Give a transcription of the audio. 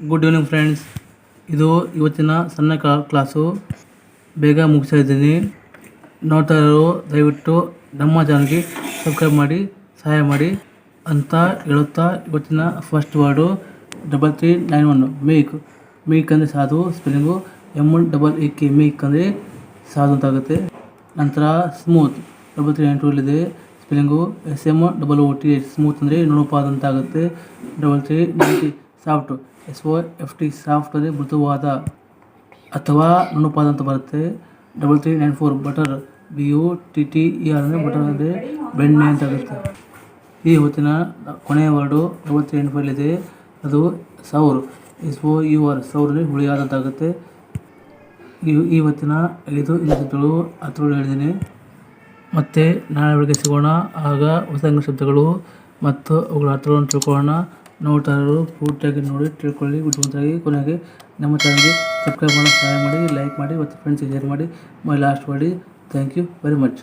Good evening friends ಇದು ಇವತ್ತಿನ ಸಣ್ಣ ಕ್ಲಾ ಕ್ಲಾಸು ಬೇಗ ಮುಗಿಸ್ತಾ ಇದ್ದೀನಿ ನೋಡ್ತಾ ದಯವಿಟ್ಟು ನಮ್ಮ ಚಾನಲ್ಗೆ ಸಬ್ಸ್ಕ್ರೈಬ್ ಮಾಡಿ, ಸಹಾಯ ಮಾಡಿ ಅಂತ ಹೇಳುತ್ತಾ ಇವತ್ತಿನ first word double three nine one make make ಅಂದರೆ ಸಾಧು spelling M one double A K make ಅಂದರೆ ಸಾಧು ಅಂತಾಗುತ್ತೆ. ನಂತರ smooth double three nine two ಇದೆ spelling S M double O T smooth ಅಂದರೆ ನುಣುಪಾದಂತಾಗುತ್ತೆ double three ninety soft S O F T soft ಅಂದರೆ ಮೃದುವಾದ ಅಥವಾ ನುಣುಪಾದ ಅಂತ ಬರುತ್ತೆ. Double three nine four butter B U T T E R ಅಂದರೆ butter ಅಂದರೆ ಬೆಣ್ಣೆ ಅಂತ ಆಗುತ್ತೆ ಈ ಹೊತ್ತಿನ ಕೊನೆಯ word double three nine four ಇದೆ ಅದು sour S O U R sour ಅಂದರೆ ಹುಳಿಯಾದಂತಾಗುತ್ತೆ ಈ ಇವತ್ತಿನ ಐದು ಶಬ್ದಗಳು ಹತ್ತರೊಳು ಹೇಳಿದ್ದೀನಿ. ಮತ್ತು ನಾಳೆ ಬೆಳಗ್ಗೆ ಸಿಗೋಣ. ಆಗ ಹೊಸ ಶಬ್ದಗಳು ಮತ್ತು ಅವುಗಳ ಅರ್ಥಗಳನ್ನು ತಿಳ್ಕೊಳ್ಳೋಣ. ನೋಡ್ತಾ ಇರೋರು ಪೂರ್ತಿಯಾಗಿ ನೋಡಿ ತಿಳ್ಕೊಳ್ಳಿ. ಬುದ್ಧಿವಂತರಾಗಿ ಕೊನೆಗೆ ನಮ್ಮ ಚಾನಲ್ಗೆ ಸಬ್ಸ್ಕ್ರೈಬ್ ಮಾಡೋ ಸಹಾಯ ಮಾಡಿ ಲೈಕ್ ಮಾಡಿ, ಮತ್ತು ಫ್ರೆಂಡ್ಸಿಗೆ ಶೇರ್ ಮಾಡಿ. ಮೈ ಲಾಸ್ಟ್ ಮಾಡಿ ಥ್ಯಾಂಕ್ ಯು ವೆರಿ ಮಚ್